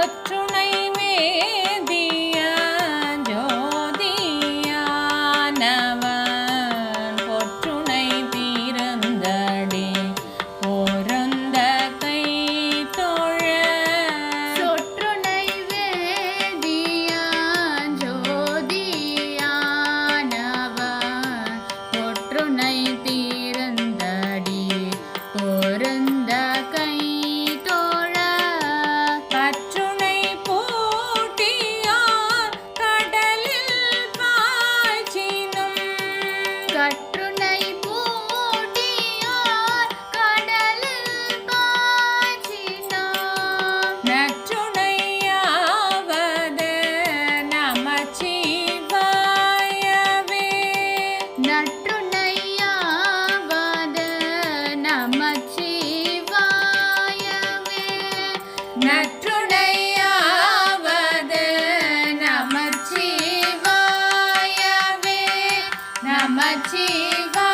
சொற்றுணை மேதிய ஜோதியானவன் பொற்றுணை பிறந்தடி பொருந்த கை தோழ. சொற்றுணை வேதிய ஜோதியானவன் பொற்றுணை தீ நற்றுடையாவது நமச்சிவாயவே நமச்சிவா